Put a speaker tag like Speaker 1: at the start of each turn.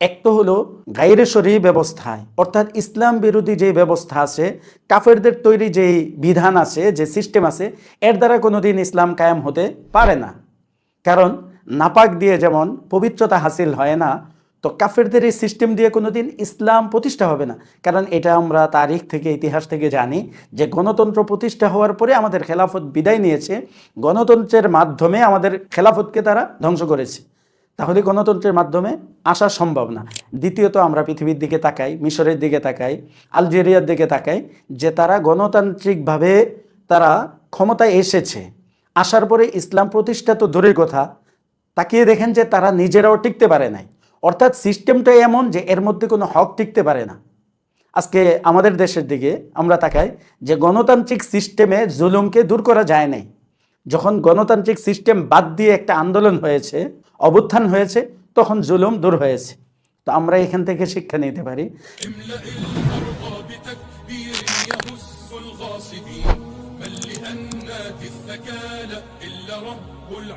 Speaker 1: এক তো হলো গাইরে শরী ব্যবস্থায়। অর্থাৎ ইসলাম বিরোধী যে ব্যবস্থা আছে, কাফেরদের তৈরি যে বিধান আছে, যে সিস্টেম আছে, এর দ্বারা কোনোদিন ইসলাম কায়েম হতে পারে না। কারণ নাপাক দিয়ে যেমন পবিত্রতা হাসিল হয় না, তো কাফেরদের এই সিস্টেম দিয়ে কোনোদিন ইসলাম প্রতিষ্ঠা হবে না। কারণ এটা আমরা তারিখ থেকে, ইতিহাস থেকে জানি যে গণতন্ত্র প্রতিষ্ঠা হওয়ার পরে আমাদের খেলাফত বিদায় নিয়েছে। গণতন্ত্রের মাধ্যমে আমাদের খেলাফতকে তারা ধ্বংস করেছে। তাহলে গণতন্ত্রের মাধ্যমে আসা সম্ভব না। দ্বিতীয়ত আমরা পৃথিবীর দিকে তাকাই, মিশরের দিকে তাকাই, আলজেরিয়ার দিকে তাকাই যে তারা গণতান্ত্রিকভাবে তারা ক্ষমতায় এসেছে। আসার পরে ইসলাম প্রতিষ্ঠা তো দূরের কথা, তাকিয়ে দেখেন যে তারা নিজেরাও টিকতে পারে নাই। অর্থাৎ সিস্টেমটা এমন যে এর মধ্যে কোনো হক টিকতে পারে না। আজকে আমাদের দেশের দিকে আমরা তাকাই যে গণতান্ত্রিক সিস্টেমে জুলুমকে দূর করা যায় নাই। যখন গণতান্ত্রিক সিস্টেম বাদ দিয়ে একটা আন্দোলন হয়েছে অভ্যুত্থান হয়েছে তখন জুলুম দূর হয়েছে তো আমরা এখান থেকে শিক্ষা নিতে পারি
Speaker 2: املأ الأرض بتكبير يهز الغاصبين من لأنات الثكالى إلا رب العالمين